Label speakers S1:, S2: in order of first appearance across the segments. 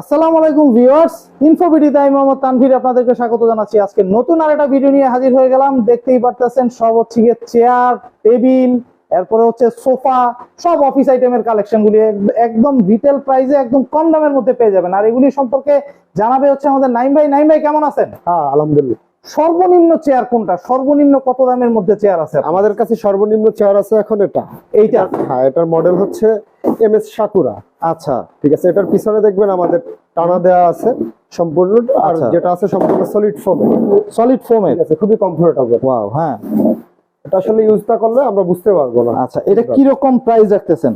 S1: আসসালামু আলাইকুম ভিউয়ার্স ইনফোবিডিতে আমি মোহাম্মদ তানভীর আপনাদেরকে স্বাগত জানাচ্ছি। আজকে নতুন আর একটা ভিডিও নিয়ে হাজির হয়ে গেলাম। দেখতেই পারতেছেন সব হচ্ছে গিয়ে চেয়ার টেবিল এরপরে হচ্ছে সোফা সব অফিস আইটেমের কালেকশন গুলি একদম রিটেল প্রাইসে একদম কম দামের মধ্যে পেয়ে যাবেন। আর এগুলি সম্পর্কে জানাবে হচ্ছে আমাদের নাইম ভাই। নাইম ভাই কেমন আছেন?
S2: হ্যাঁ আলহামদুলিল্লাহ।
S1: সর্বনিম্ন চেয়ার কোনটা? সর্বনিম্ন কত দামের মধ্যে চেয়ার আছে
S2: আমাদের কাছে সর্বনিম্ন চেয়ার আছে এখন এটা।
S1: এইটা?
S2: হ্যাঁ এটার মডেল হচ্ছে এম এস সাকুরা
S1: আচ্ছা।
S2: ঠিক আছে এটার পিছনে দেখবেন আমাদের টানা দেওয়া আছে সম্পূর্ণ আর
S1: আচ্ছা।
S2: যেটা আছে সম্পূর্ণ সলিড ফোম
S1: সলিড
S2: ঠিক খুবই কমফোর্টেবল
S1: ওয়াও হ্যাঁ।
S2: এটা আসলে ইউজ না করলে আমরা বুঝতে পারব না।
S1: আচ্ছা এটা কি রকম প্রাইস রাখতেছেন?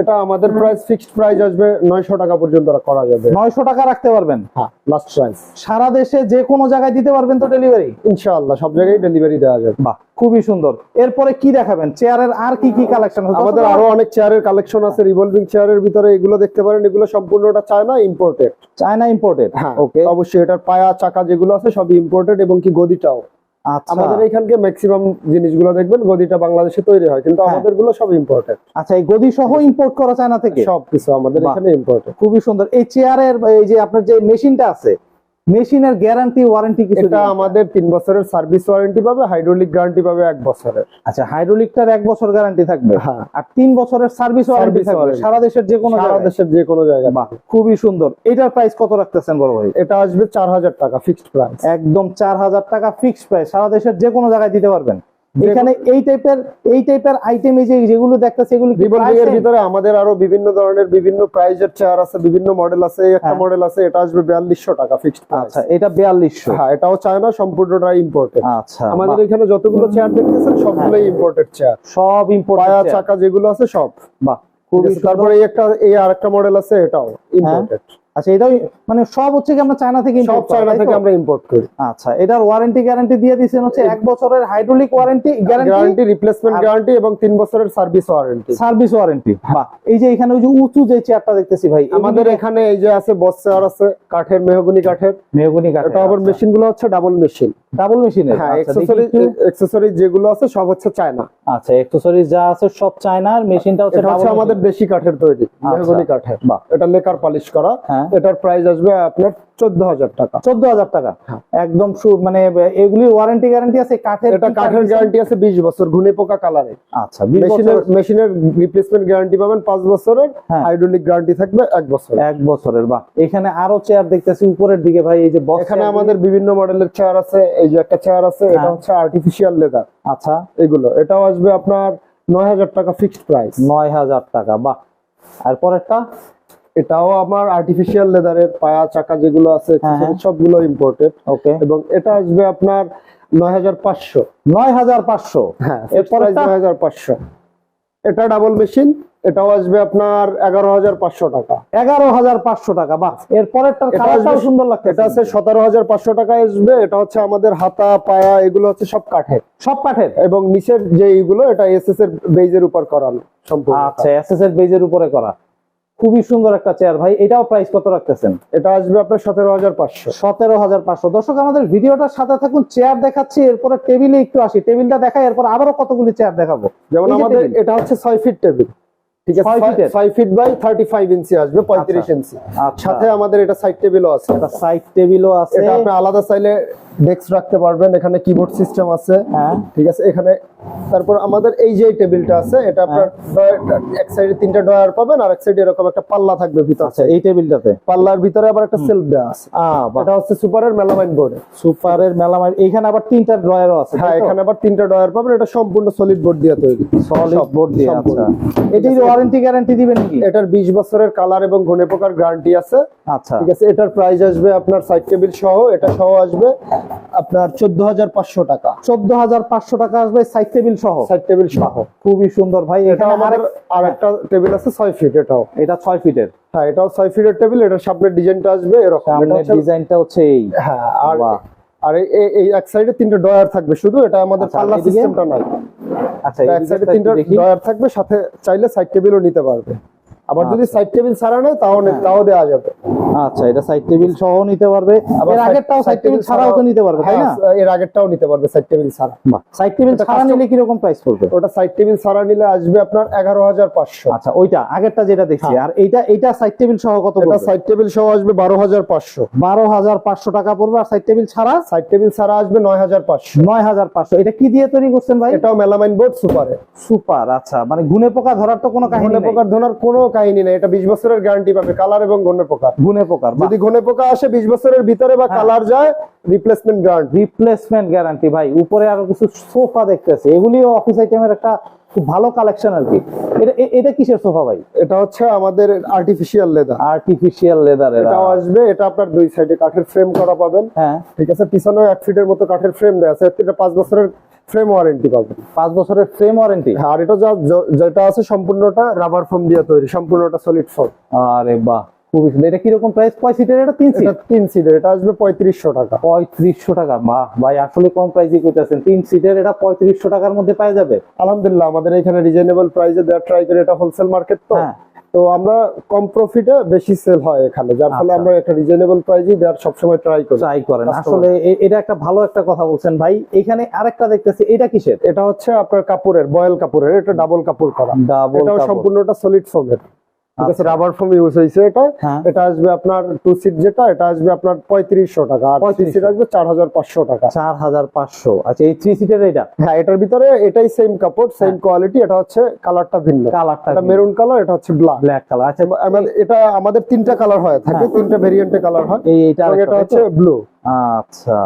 S2: এটা আমাদের প্রাইস ফিক্সড প্রাইস আসবে নয়শো টাকা পর্যন্ত করা যাবে।
S1: নয়শো টাকা রাখতে পারবেন?
S2: হ্যাঁ লাস্ট প্রাইস
S1: সারা দেশে যে কোনো জায়গায় দিতে পারবেন তো ডেলিভারি
S2: ইনশাআল্লাহ সব জায়গায় ডেলিভারি দেওয়া যাবে।
S1: বাহ খুবই সুন্দর। এরপরে কি দেখাবেন? চেয়ারের আর কি কি কালেকশন
S2: আমাদের আরও অনেক চেয়ারের কালেকশন আছে রিভলভিং চেয়ারের ভিতরে এগুলো দেখতে পারেন এগুলো সম্পূর্ণটা চায়না ইম্পোর্টেড
S1: চায়না ইম্পোর্টেড
S2: হ্যাঁ
S1: ওকে
S2: অবশ্যই এটার পায়া চাকা যেগুলো আছে সবই ইম্পোর্টেড এবং কি গদিটাও। আমাদের এখানকে ম্যাক্সিমাম জিনিসগুলো দেখবেন গদিটা বাংলাদেশে তৈরি হয় কিন্তু
S1: হ্যাঁ।
S2: আমাদেরগুলো সব ইম্পোর্টেড
S1: আচ্ছা এই গদি সহ ইম্পোর্ট করা চায়না থেকে?
S2: সবকিছু আমাদের এখানে ইম্পোর্টেড
S1: খুবই সুন্দর। এই চেয়ারের এই যে আপনার যে মেশিনটা আছে মেশিনের গ্যারান্টি ওয়ারেন্টি কিছু
S2: এটা আমাদের 3 বছরের সার্ভিস ওয়ারেন্টি পাবে হাইড্রোলিক গ্যারান্টি পাবে 1 বছরের।
S1: আচ্ছা হাইড্রোলিকটার 1 বছর গ্যারান্টি থাকবে?
S2: হ্যাঁ।
S1: আর 3 বছরের সার্ভিস ওয়ারেন্টি থাকবে? সারা দেশের যে কোনো
S2: সারা দেশের যে কোনো জায়গায়।
S1: বাহ খুবই সুন্দর। এটার প্রাইস কত রাখতেছেন বড় ভাই?
S2: এটা আসবে চার হাজার টাকা ফিক্সড প্রাইস
S1: একদম চার হাজার টাকা ফিক্সড প্রাইস সারা দেশের যে কোনো জায়গায় দিতে পারবেন। এখানে এই টাইপের এই টাইপের আইটেম এই যেগুলো দেখতেছে এগুলো
S2: রিভলভিং ভিতরে আমাদের আরও বিভিন্ন ধরনের বিভিন্ন প্রাইজের চেয়ার আছে বিভিন্ন মডেল আছে একটা
S1: হ্যাঁ।
S2: মডেল আছে এটা আসবে বিয়াল্লিশশো টাকা ফিক্সড
S1: আচ্ছা এটা বিয়াল্লিশশো।
S2: হ্যাঁ এটাও চায়না সম্পূর্ণটা ইম্পোর্টেড
S1: আচ্ছা
S2: আমাদের এখানে যতগুলো চেয়ার দেখতেছেন সবগুলোই ইম্পোর্টেড চেয়ার
S1: সব ইম্পোর্ট
S2: পায়া চাকা যেগুলো আছে সব।
S1: বাহ
S2: তারপরে এই একটা এই আরেকটা মডেল আছে এটাও। ইম্পোর্টেড
S1: আচ্ছা এটাও মানে সব হচ্ছে কি আমরা চায়না থেকে
S2: সব
S1: ইম্পোর্ট
S2: চায়না থেকে আমরা ইম্পোর্ট করি।
S1: আচ্ছা এটার ওয়ারেন্টি গ্যারান্টি দিয়ে দিয়েছেন হচ্ছে এক বছরের hydraulic warranty guarantee
S2: replacement guarantee এবং তিন বছরের সার্ভিস ওয়ারেন্টি
S1: সার্ভিস ওয়ারেন্টি বাহ এই যে এখানে ওই যে উঁচু যে চেয়ারটা দেখতেছি ভাই
S2: আমাদের এখানে এই যে আছে বস চেয়ার আছে কাঠের মেহগনি কাঠের।
S1: মেহগনি কাঠ
S2: এটা আবার মেশিনগুলো হচ্ছে ডাবল মেশিন
S1: ডাবল মেশিনের
S2: হ্যাঁ
S1: আচ্ছা দেখি
S2: এক্সেসরি যেগুলো আছে সব হচ্ছে চায়না
S1: আচ্ছা অ্যাকসেসরিজ যা আছে সব চায়নার মেশিনটা হচ্ছে
S2: এটা আমাদের। দেশি কাঠের তৈরি মেহগনি কাঠের।
S1: বাহ।
S2: এটা লেকার পালিশ করা
S1: হ্যাঁ।
S2: এটার প্রাইস আসবে আপনার চোদ্দ হাজার টাকা।
S1: চোদ্দ হাজার টাকা?
S2: হ্যাঁ।
S1: একদম মানে এগুলির ওয়ারেন্টি গ্যারান্টি আছে কাঠের
S2: এটা কাঠের গ্যারান্টি আছে বিশ বছর ঘুনে পোকা কালারে।
S1: আচ্ছা
S2: মেশিনের মেশিনের রিপ্লেসমেন্ট গ্যারান্টি পাবেন পাঁচ বছরের। হাইড্রোলিক গ্যারান্টি থাকবে এক বছর
S1: এক বছরের বাহ। এখানে আরও চেয়ার দেখতেছি উপরের দিকে ভাই এই যে
S2: এখানে আমাদের বিভিন্ন মডেলের চেয়ার আছে এই যে একটা চেয়ার আছে এটা
S1: হ্যাঁ।
S2: হচ্ছে আর্টিফিশিয়াল লেদার
S1: আচ্ছা।
S2: এগুলো এটাও আসবে আপনার নয় হাজার টাকা ফিক্সড প্রাইস
S1: নয় হাজার টাকা বাহ। আর পরেরটা?
S2: এটাও আমার আর্টিফিশিয়াল লেদারের পায়া চাকা যেগুলো আছে
S1: হ্যাঁ, হ্যাঁ।
S2: সবগুলো ইম্পোর্টেড
S1: ওকে
S2: এবং এটা আসবে আপনার নয় হাজার পাঁচশো।
S1: নয় হাজার পাঁচশো?
S2: হ্যাঁ
S1: এরপর
S2: নয় হাজার পাঁচশো। এটা ডাবল মেশিন এটাও আসবে আপনার এগারো হাজার পাঁচশো টাকা।
S1: এগারো হাজার পাঁচশো টাকা বাহ। এর কালারটাও সুন্দর লাগছে
S2: এটা আছে সতেরো হাজার পাঁচশো টাকা আসবে এটা হচ্ছে আমাদের হাতা পায়া এগুলো হচ্ছে সব কাঠের।
S1: সব কাঠের?
S2: এবং নিচের যে এইগুলো এটা এস এর বেজের উপর করানো সম্পূর্ণ।
S1: আচ্ছা এস এস এর বেজের উপরে করা। খুবই সুন্দর একটা চেয়ার ভাই এটাও প্রাইস কত রাখতেছেন?
S2: এটা আসবে আপনার সতেরো হাজার পাঁচশো।
S1: সতেরো হাজার পাঁচশো। দর্শক আমাদের ভিডিওটার সাথে থাকুন চেয়ার দেখাচ্ছি এরপরে টেবিলে একটু আসি। টেবিলটা দেখাই এরপর আবারও কতগুলি চেয়ার দেখাবো।
S2: যেমন আমাদের এটা হচ্ছে ছয় ফিট টেবিল ঠিক আছে?
S1: ছয়
S2: feet by thirty five inch আসবে পঁয়ত্রিশ
S1: আচ্ছা।
S2: ইঞ্চি
S1: আচ্ছা।
S2: সাথে আমাদের এটা সাইড টেবিলও আছে।
S1: একটা সাইড টেবিলও আছে।
S2: এটা আপনি আলাদা চাইলে ডেস্ক রাখতে পারবেন। এখানে কিবোর্ড সিস্টেম আছে।
S1: হ্যাঁ।
S2: ঠিক আছে? এখানে তারপর আমাদের এই যে টেবিলটা আছে এটা আপনার
S1: হ্যাঁ।
S2: এক সাইডে তিনটা ড্রয়ার পাবেন আর এক সাইডে এরকম একটা পাল্লা থাকবে ভিতর।
S1: আচ্ছা এই টেবিলটাতে?
S2: পাল্লার ভিতরে আবার একটা সেলফ দেওয়া আছে। এটা হচ্ছে সুপারের মেলামাইন বোর্ড।
S1: সুপারের মেলামাইন এইখানে আবার তিনটা ড্রয়ারও আছে
S2: হ্যাঁ এখানে আবার তিনটা ড্রয়ার পাবেন এটা সম্পূর্ণ সলিড বোর্ড দিয়ে তৈরি।
S1: সলিড বোর্ড দিয়ে আচ্ছা। এটির ওয়ারেন্টি গ্যারান্টি দিবেন কি
S2: এটার বিশ বছরের কালার এবং ঘনে পোকার গ্যারান্টি আছে।
S1: আচ্ছা।
S2: ঠিক আছে এটার প্রাইস আসবে আপনার সাইড টেবিল সহ এটা সহ আসবে আপনার চোদ্দ হাজার পাঁচশো টাকা।
S1: চোদ্দ হাজার পাঁচশো টাকা আসবে সাইড টেবিল সহ?
S2: সাইড টেবিল সহ।
S1: খুবই সুন্দর ভাই
S2: এটা
S1: আমার
S2: আর একটা টেবিল আছে ছয় ফিট এটাও।
S1: এটা ছয় ফিটের
S2: হ্যাঁ এটাও ছয় ফিটের টেবিল এটার সামনের ডিজাইনটা আসবে এরকম। এটা
S1: সামনের ডিজাইনটা হচ্ছে এই।
S2: হ্যাঁ আর আর এই- এক সাইডে তিনটা ডয়ার থাকবে শুধু এটা আমাদের
S1: আচ্ছা,
S2: পাল্লা সিস্টেমটা নাই
S1: আচ্ছা
S2: এক সাইডে তিনটা ডয়ার থাকবে সাথে চাইলে সাইড টেবিলও নিতে পারবে। আবার যদি সাইড টেবিল ছাড়া নেয় তাও
S1: হ্যাঁ।
S2: তাও দেওয়া যাবে।
S1: আচ্ছা এটা সাইড টেবিল সহ নিতে পারবে।
S2: আবার
S1: আগেরটাও সাইড টেবিল ছাড়াও তো নিতে পারবে তাই
S2: হ্যাঁ,
S1: না?
S2: এর আগেরটাও নিতে পারবে সাইড টেবিল ছাড়া।
S1: সাইড টেবিল ছাড়া নিলে কীরকম প্রাইস পড়বে?
S2: ওটা সাইড টেবিল ছাড়া নিলে আসবে আপনার এগারো হাজার পাঁচশো।
S1: আচ্ছা ওইটা আগেরটা যেটা দেখছি আর এইটা এইটা সাইড টেবিল সহ কত
S2: এটা সাইড টেবিল সহ আসবে বারো হাজার পাঁচশো।
S1: বারো হাজার পাঁচশো টাকা পড়বে আর সাইড টেবিল ছাড়া
S2: সাইড টেবিল ছাড়া আসবে নয় হাজার পাঁচশো।
S1: নয় হাজার পাঁচশো। এটা কি দিয়ে তৈরি করছেন ভাই?
S2: এটাও মেলামাইন বোর্ড সুপারে
S1: সুপার আচ্ছা মানে গুনে পোকা ধরার তো কোনো কাহিনী
S2: ঘনে পোকার ধরার কোনো কাহিনী নেই এটা বিশ বছরের গ্যারান্টি পাবে কালার এবং ঘনে পোকা
S1: গুনে পোকার
S2: যদি ঘনে পোকা আসে বিশ বছরের ভিতরে বা
S1: হ্যাঁ।
S2: কালার যায় রিপ্লেসমেন্ট গ্যারান্টি
S1: রিপ্লেসমেন্ট গ্যারান্টি ভাই উপরে আরও কিছু সোফা দেখতেছে। এগুলিও অফিস আইটেমের একটা খুব ভালো কালেকশন আর কি। এটা এটা কিসের সোফা ভাই?
S2: এটা হচ্ছে আমাদের আর্টিফিশিয়াল লেদার
S1: আর্টিফিশিয়াল লেদারের
S2: এটাও আসবে এটা আপনার দুই সাইডে কাঠের ফ্রেম করা পাবেন।
S1: হ্যাঁ।
S2: ঠিক আছে পিছনেও এক ফিটের মতো কাঠের ফ্রেম দেওয়া আছে। এটা পাঁচ বছরের ফ্রেম ওয়ারেন্টি পাবেন।
S1: পাঁচ বছরের ফ্রেম ওয়ারেন্টি
S2: আর এটা যা যেটা আছে সম্পূর্ণটা রাবার ফোম দিয়ে তৈরি সম্পূর্ণটা সলিড ফোম
S1: আরে বাহ খুবই সুন্দর। এটা কীরকম প্রাইস কয় সিটের এটা তিন সিট
S2: তিন সিটের এটা আসবে পঁয়ত্রিশশো টাকা।
S1: পঁয়ত্রিশশো টাকা বাহ। ভাই আসলে কম প্রাইসই কইতেছেন। তিন সিটের এটা পঁয়ত্রিশশো টাকার মধ্যে পাওয়া যাবে?
S2: আলহামদুলিল্লাহ আমাদের এখানে রিজনেবল প্রাইসে দেওয়ার ট্রাই করে। এটা হোলসেল মার্কেট তো।
S1: হ্যাঁ।
S2: তো আমরা কম প্রফিটে বেশি সেল হয় এখানে যার ফলে
S1: আচ্ছা।
S2: আমরা একটা রিজনেবল প্রাইসই দেওয়ার সবসময় ট্রাই করি।
S1: ট্রাই করেন। আসলে এটা একটা ভালো একটা কথা বলছেন ভাই। এখানে আরেকটা দেখতেছি এটা কিসের?
S2: এটা হচ্ছে আপনার কাপড়ের বয়েল কাপড়ের এটা ডাবল কাপড় করা। এটা সম্পূর্ণটা সলিড ফোমের ঠিক আছে। রাবার ফোম ইউজ হয়েছে এটা।
S1: হ্যাঁ।
S2: এটা আসবে আপনার টু সিট যেটা এটা আসবে আপনার পঁয়ত্রিশশো টাকা। আর থ্রি সিট আসবে চার হাজার পাঁচশো টাকা।
S1: চার হাজার পাঁচশো। আচ্ছা এই থ্রি সিটের এটা?
S2: হ্যাঁ এটার ভিতরে এটাই সেম কাপড় সেম কোয়ালিটি এটা হচ্ছে কালারটা ভিন্ন।
S1: কালারটা
S2: মেরুন কালার এটা হচ্ছে ব্ল্যাক
S1: ব্ল্যাক কালার আচ্ছা।
S2: এটা আমাদের তিনটা কালার হয় থাকে তিনটা ভেরিয়েন্টে কালার হয়।
S1: এইটা
S2: এটা হচ্ছে ব্লু
S1: আচ্ছা।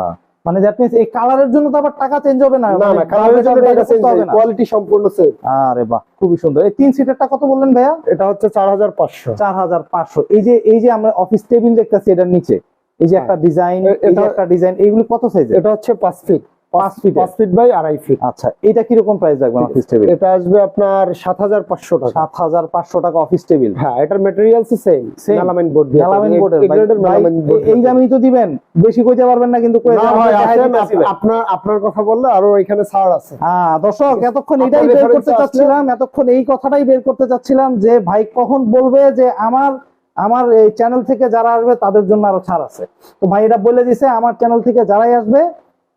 S1: মানে দ্যাট মিন্স এই কালারের জন্য তো আবার টাকা চেঞ্জ হবে না।
S2: না
S1: মানে
S2: না কালারের জন্য টাকা
S1: চেঞ্জ হবে না।
S2: কোয়ালিটি সম্পূর্ণ সেম
S1: আরে বাহ খুবই সুন্দর। এই তিন সিটেরটা কত বললেন ভাইয়া?
S2: এটা হচ্ছে চার হাজার পাঁচশো।
S1: চার হাজার পাঁচশো। এই যে এই যে আমরা অফিস টেবিল দেখতেছি এটার নিচে এই যে একটা ডিজাইন এই যে
S2: এটা-
S1: একটা ডিজাইন এইগুলো কত সাইজ
S2: এটা হচ্ছে 5 ফিট
S1: পাঁচ ফিট
S2: পাঁচ ফিট বাই আড়াই ফিট
S1: আচ্ছা এটা কীরকম প্রাইস রাখবেন অফিস টেবিল
S2: এটা আসবে আপনার সাত হাজার পাঁচশো টাকা।
S1: সাত হাজার পাঁচশো টাকা অফিস টেবিল
S2: হ্যাঁ এটার মেটেরিয়ালস সেম বোর্ড বোর্ড
S1: এই দামই তো দিবেন। বেশি কইতে পারবেন না কিন্তু।
S2: আপনার আপনার কথা বললে আরও এখানে ছাড় আছে।
S1: হ্যাঁ দর্শক এতক্ষণ এটাই বের করতে চাচ্ছিলাম এতক্ষণ এই কথাটাই বের করতে চাচ্ছিলাম যে ভাই কখন বলবে যে আমার আমার এই চ্যানেল থেকে যারা আসবে তাদের জন্য আরও ছাড় আছে। তো ভাই এটা বলে দিছে আমার চ্যানেল থেকে যারাই আসবে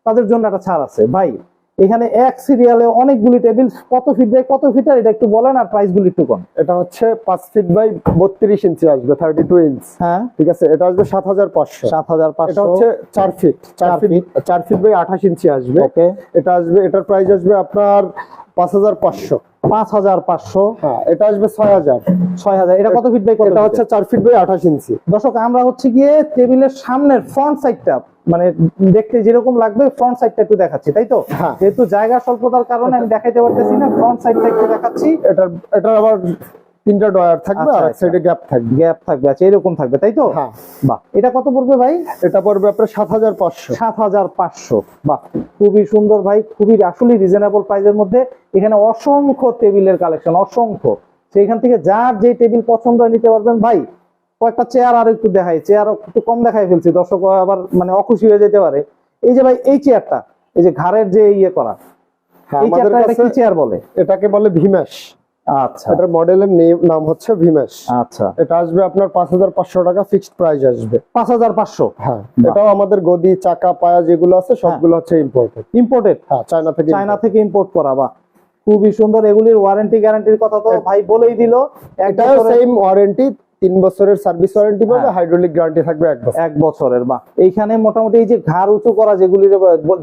S1: তাদের জন্য একটা ছাড় আছে। ভাই এখানে এক সিরিয়ালে অনেকগুলি টেবিল কত ফিট বাই কত ফিটার এটা একটু বলেন আর প্রাইস গুলি একটু কম
S2: এটা হচ্ছে পাঁচ ফিট বাই বত্রিশ ইঞ্চি আসবে থার্টি টু ইঞ্চ
S1: হ্যাঁ।
S2: ঠিক আছে? এটা আসবে সাত হাজার পাঁচশো।
S1: সাত হাজার পাঁচশো।
S2: হচ্ছে চার ফিট চার ফিট চার ফিট বাই আঠাশ ইঞ্চি আসবে।
S1: ওকে
S2: এটা আসবে এটার প্রাইস আসবে আপনার পাঁচ হাজার পাঁচশো।
S1: পাঁচ হাজার পাঁচশো।
S2: হ্যাঁ এটা আসবে ছয় হাজার।
S1: ছয় হাজার। এটা কত ফিট বাই কত
S2: এটা হচ্ছে চার ফিট বাই আঠাশ ইঞ্চি
S1: দর্শক আমরা হচ্ছে গিয়ে টেবিলের সামনের ফ্রন্ট সাইডটা মানে দেখতে যেরকম লাগবে ফ্রন্ট সাইডটা একটু দেখাচ্ছি তাই তো?
S2: হ্যাঁ।
S1: যেহেতু জায়গা স্বল্পতার কারণে আমি দেখাইতে পারতেছি না ফ্রন্ট সাইডটা একটু দেখাচ্ছি।
S2: এটার এটার আবার তিনটা ডয়ার থাকবে আর
S1: আচ্ছা,
S2: এক সাইডে গ্যাপ থাকবে।
S1: গ্যাপ থাকবে আচ্ছা এরকম থাকবে তাই তো?
S2: হ্যাঁ।
S1: বাহ এটা কত পড়বে ভাই?
S2: এটা পড়বে আপনার সাত হাজার পাঁচশো।
S1: সাত হাজার পাঁচশো। বাহ খুবই সুন্দর ভাই খুবই আসলে রিজনেবল প্রাইসের মধ্যে। এখানে অসংখ্য টেবিলের কালেকশন অসংখ্য। সেইখান থেকে যার যে টেবিল পছন্দ হয় নিতে পারবেন ভাই। কয়েকটা চেয়ার আর একটু দেখাই চেয়ার একটু কম দেখাই ফেলছি দর্শক আবার মানে অখুশি হয়ে যেতে পারে। এই যে ভাই এই চেয়ারটা এই যে ঘাড়ের যে ইয়ে করা
S2: হ্যাঁ
S1: এই চেয়ারটা কি চেয়ার বলে?
S2: এটাকে বলে ভীমেশ।
S1: আচ্ছা।
S2: এটার মডেলের নাম হচ্ছে ভীমেশ।
S1: আচ্ছা।
S2: এটা আসবে আপনার পাঁচ হাজার পাঁচশো টাকা ফিক্সড প্রাইস আসবে।
S1: পাঁচ হাজার পাঁচশো?
S2: হ্যাঁ এটাও আমাদের গদি চাকা পায়া যেগুলো আছে সবগুলো হচ্ছে ইম্পোর্টেড
S1: ইম্পোর্টেড
S2: হ্যাঁ চায়না থেকে
S1: চায়না থেকে ইম্পোর্ট করা বা খুবই সুন্দর। এগুলির ওয়ারেন্টি গ্যারান্টির কথা তো ভাই বলেই দিল। একটা
S2: এটাও সেম ওয়ারেন্টি তিন বছরের সার্ভিস ওয়ারেন্টি পাবে। হাইড্রোলিক গ্যারান্টি থাকবে এক বছর।
S1: এক বছরের বা এইখানে মোটামুটি এই যে ঘাড় উঁচু করা যেগুলি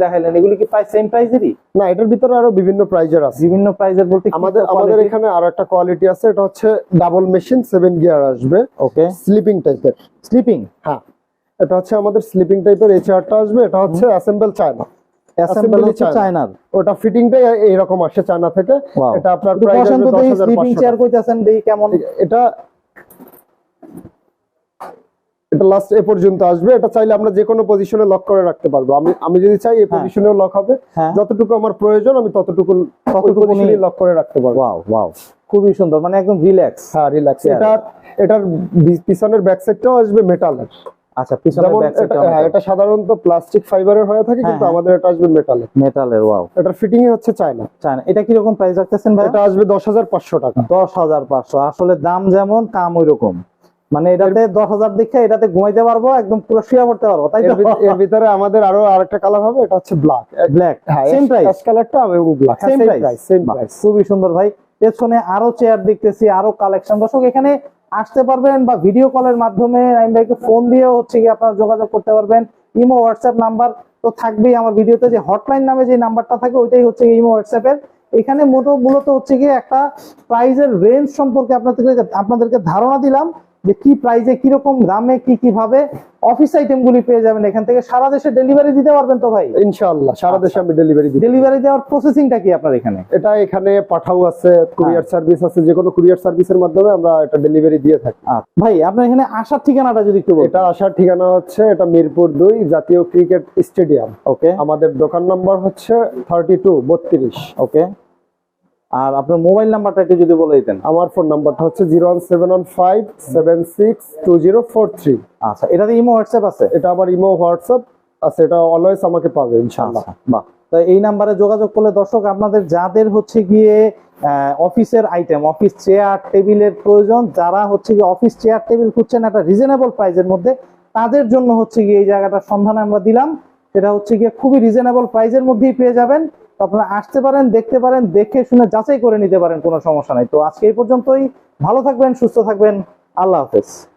S1: দেখাইলেন এগুলি কি প্রায় সেম প্রাইসেরই
S2: না এটার ভিতরে আরও বিভিন্ন প্রাইজের আছে।
S1: বিভিন্ন প্রাইসের বলতে
S2: আমাদের আমাদের এখানে আরও একটা কোয়ালিটি আছে এটা হচ্ছে ডাবল মেশিন সেভেন গিয়ার আসবে।
S1: ওকে
S2: স্লিপিং টাইপের
S1: স্লিপিং
S2: হ্যাঁ। এটা হচ্ছে আমাদের স্লিপিং টাইপের এই চেয়ারটা আসবে এটা হচ্ছে অ্যাসেম্বল চায়না
S1: অ্যাসেম্বল হচ্ছে
S2: China।
S1: চায়নার
S2: ওটা ফিটিংটাই এইরকম আসে চায়না থেকে। এটা আপনার প্রাইস
S1: স্লিপিং চেয়ার কইতাছেন কেমন
S2: এটা এটা লাস্ট এ পর্যন্ত আসবে। এটা চাইলে আমরা যে কোনো পজিশনে লক করে রাখতে পারব। আমি আমি যদি চাই এই। পজিশনেও লক হবে।
S1: হ্যাঁ।
S2: যতটুকু আমার প্রয়োজন আমি ততটুকু
S1: ততটুকু
S2: লক করে রাখতে পারব।
S1: ওয়াও ওয়াও খুবই সুন্দর মানে একদম রিল্যাক্স
S2: হ্যাঁ রিল্যাক্স এটা এটার পিছনের ব্যাক সাইডটাও আসবে মেটালের
S1: আচ্ছা
S2: পিছনের
S1: ব্যাক
S2: এটা হ্যাঁ এটা সাধারণত প্লাস্টিক ফাইবারের হয়ে থাকে
S1: হ্যাঁ,
S2: কিন্তু
S1: হ্যাঁ।
S2: আমাদের এটা আসবে মেটালের
S1: মেটালের ওয়াও
S2: এটার ফিটিং হচ্ছে চায়না
S1: চায়না এটা কীরকম প্রাইস রাখতেছেন ভাই
S2: এটা আসবে দশ হাজার পাঁচশো টাকা।
S1: দশ হাজার পাঁচশো। আসলে দাম যেমন কাম ওই রকম মানে এটাতে দশ হাজার দেখে এটাতে ঘুমাইতে পারব একদম পুরো শুয়ে পড়তে পারব তাই
S2: এর এর ভিতরে আমাদের আরও আরেকটা কালার হবে এটা হচ্ছে ব্ল্যাক
S1: ব্ল্যাক সেম প্রাইস
S2: কালারটা এবং black
S1: same price
S2: same price
S1: খুবই সুন্দর ভাই। পেছনে আরও চেয়ার দেখতেছি আরও কালেকশন দর্শক এখানে আসতে পারবেন বা ভিডিও কলের মাধ্যমে নাইম ভাইকে ফোন দিয়েও হচ্ছে কি আপনারা যোগাযোগ করতে পারবেন। ইমো হোয়াটসঅ্যাপ নাম্বার তো থাকবেই আমার ভিডিওতে যে হটলাইন নামে যে নাম্বারটা থাকে ওইটাই হচ্ছে ইমো হোয়াটসঅ্যাপের এখানে মোটো মূলত হচ্ছে গিয়ে একটা প্রাইজের রেঞ্জ সম্পর্কে আপনাদেরকে আপনাদেরকে ধারণা দিলাম। যে কি প্রাইজে কীরকম দামে কি কীভাবে অফিস আইটেম গুলি পেয়ে যাবেন এখান থেকে। সারা দেশে ডেলিভারি দিতে পারবেন তো ভাই?
S2: ইনশাআল্লাহ সারা দেশে আমি ডেলিভারি দিই
S1: ডেলিভারি দেওয়ার প্রসেসিংটা কি আপনার এখানে?
S2: এটা এখানে পাঠাও আছে কুরিয়ার সার্ভিস আছে যে কোনো কুরিয়ার সার্ভিসের মাধ্যমে আমরা এটা ডেলিভারি দিয়ে থাকি।
S1: আচ্ছা। ভাই আপনার এখানে আসার ঠিকানাটা যদি একটু
S2: এটা আসার ঠিকানা হচ্ছে এটা মিরপুর দুই জাতীয় ক্রিকেট স্টেডিয়াম
S1: ওকে
S2: আমাদের দোকান নাম্বার হচ্ছে থার্টি টু বত্রিশ।
S1: ওকে আর আপনার মোবাইল নাম্বারটা একটু যদি বলে দিতেন।
S2: আমার ফোন নাম্বারটা হচ্ছে zero one seven one five seven six two zero four three.
S1: আচ্ছা এটাতে ইমো হোয়াটসঅ্যাপ আছে?
S2: এটা আমার ইমো হোয়াটসঅ্যাপ আছে এটা অলওয়েজ আমাকে পাবে ইনশাআল্লাহ।
S1: আচ্ছা, বাহ। তো এই নাম্বারে যোগাযোগ করলে দর্শক আপনাদের যাদের হচ্ছে গিয়ে অফিসের আইটেম অফিস চেয়ার টেবিলের প্রয়োজন যারা হচ্ছে গিয়ে অফিস চেয়ার টেবিল খুঁজছেন একটা রিজনেবল প্রাইসের মধ্যে তাদের জন্য হচ্ছে গিয়ে এই জায়গাটার সন্ধান আমরা দিলাম। সেটা হচ্ছে গিয়ে খুবই রিজনেবল প্রাইজের মধ্যেই পেয়ে যাবেন। আপনারা আসতে পারেন, দেখতে পারেন, দেখে শুনে যাচাই করে নিতে পারেন, কোনো সমস্যা নাই। তো আজকে এই পর্যন্তই। ভালো থাকবেন, সুস্থ থাকবেন। আল্লাহ হাফেজ।